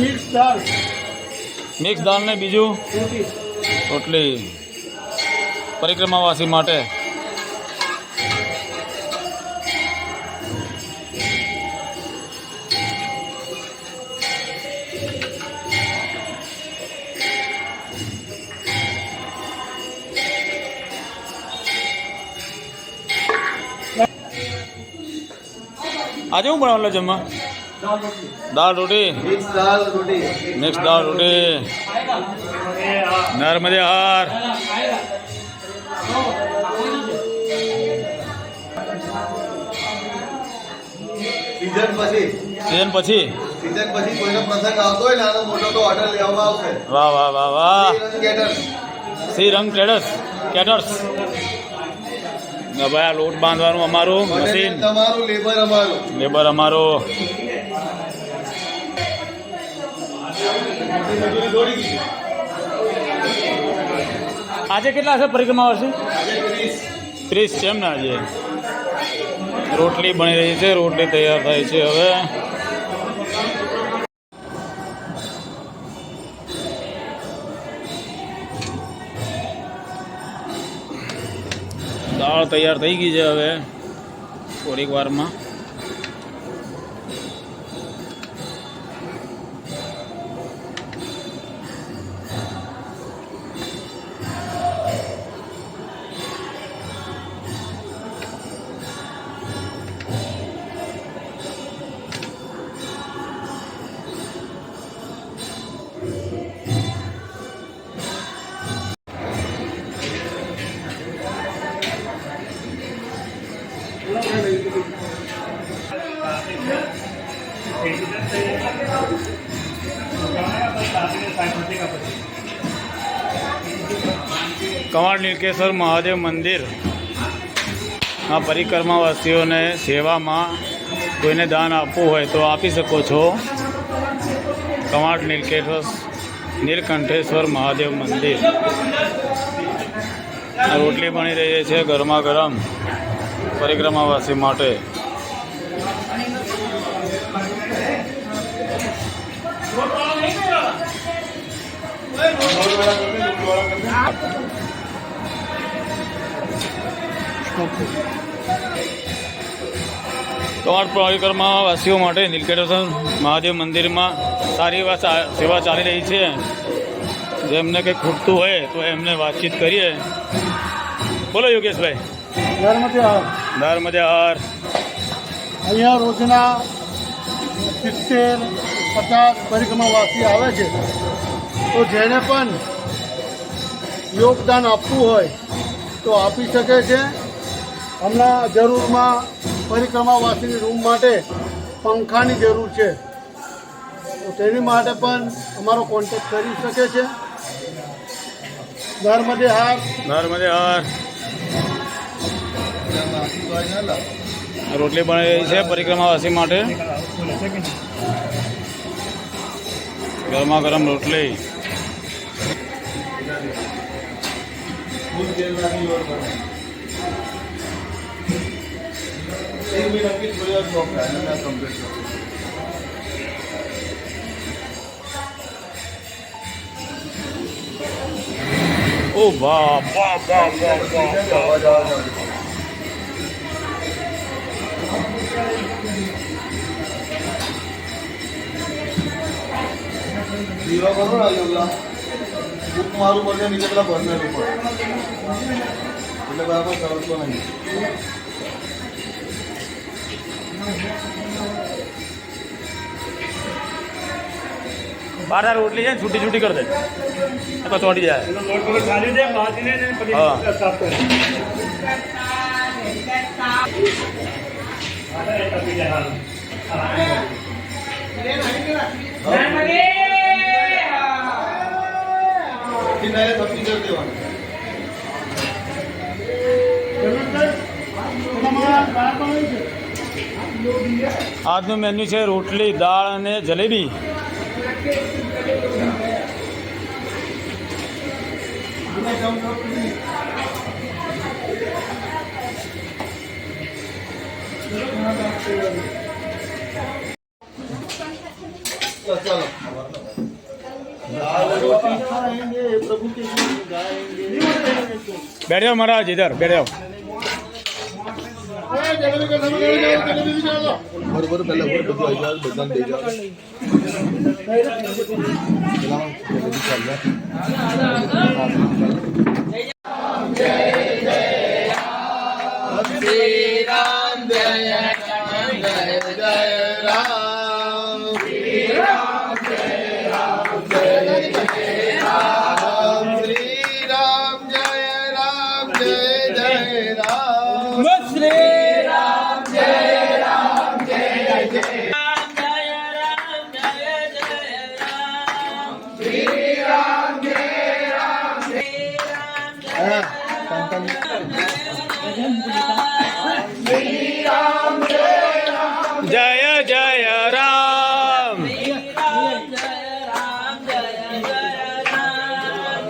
Mix દાળ. Mix દાળ ને બીજું રોટલી. પરિક્રમાવાસી માટે આજે હું બનાવેલો જમવા? દાળ રોટી. દાળ રોટી. મિક્સ દાળ રોટી નર્મદે હાર. સીઝન પછી. સીઝન પછી. સીઝન પછી કોઈનો પ્રસંગ આવતો હોય નાનો મોટો તો ઓર્ડર લેવામાં આવશે. વાહ વાહ વાહ વાહ. શ્રી રંગ ટ્રેડર્સ કેટર્સ. ભાઈ આ લોટ બાંધવાનું અમારું મશીન. તમારું લેબર અમારું. લેબર આજે કેટલા હશે પરિક્રમા વર્ષે? ત્રીસ ત્રીસ છે એમ ને આજે. રોટલી બની રહી છે રોટલી તૈયાર થાય છે હવે. દાળ તૈયાર થઈ ગઈ છે હવે થોડીક વારમાં. કવાડ નીલકેશ્વર મહાદેવ મંદિર. આ પરિક્રમાવાસીઓને સેવામાં કોઈને દાન આપવું હોય તો આપી શકો છો. કવાડ નીલકેશ્વર નીલકંઠેશ્વર મહાદેવ મંદિર. રોટલી બની રહી છે ગરમા ગરમ પરિક્રમાવાસી માટે. કવાડ પરિક્રમાવાસીઓ માટે નીલકંઠેશ્વર મહાદેવ મંદિરમાં સારી એવા સેવા ચાલી રહી છે. જેમને કંઈ ખૂટતું હોય તો એમને વાતચીત કરીએ. બોલો યોગેશભાઈ. નર્મદે હાર. અહીંયા રોજના સિત્તેર પચાસ પરિક્રમાવાસી આવે છે. તો જેને પણ યોગદાન આપવું હોય તો આપી શકે છે. હમણાં જરૂરમાં પરિક્રમાવાસીની રૂમ માટે પંખાની જરૂર છે. તો તેની માટે પણ અમારો કોન્ટેક્ટ કરી શકે છે. નર્મદે હાર. નર્મદે હાર. રોટલી બની રહી છે પરિક્રમાવાસી માટે. ગરમા ગરમ રોટલી. ઓ વાહ વાહ વાહ વાહ વાહ વાહ દીવા કરો ને યોગલા બુક મારું પડશે નીચે પેલા ભરમેલું પડે એટલે બરાબર સરળતો નહીં બાર તાર રોટલી છે ને છૂટી છૂટી કરી દે. એ તો ચોંટી જાય. હા. કિનારે થપ્પી કરી દેવાનું આજનું મેન્યુ છે રોટલી દાળ અને જલેબી. बैठ जाओ महाराज इधर ஒரு ஒரு पहले और बदल जाएगा बदल देगा चलाओ चल रहा है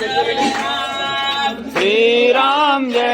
Liberty. Free Ram Jay.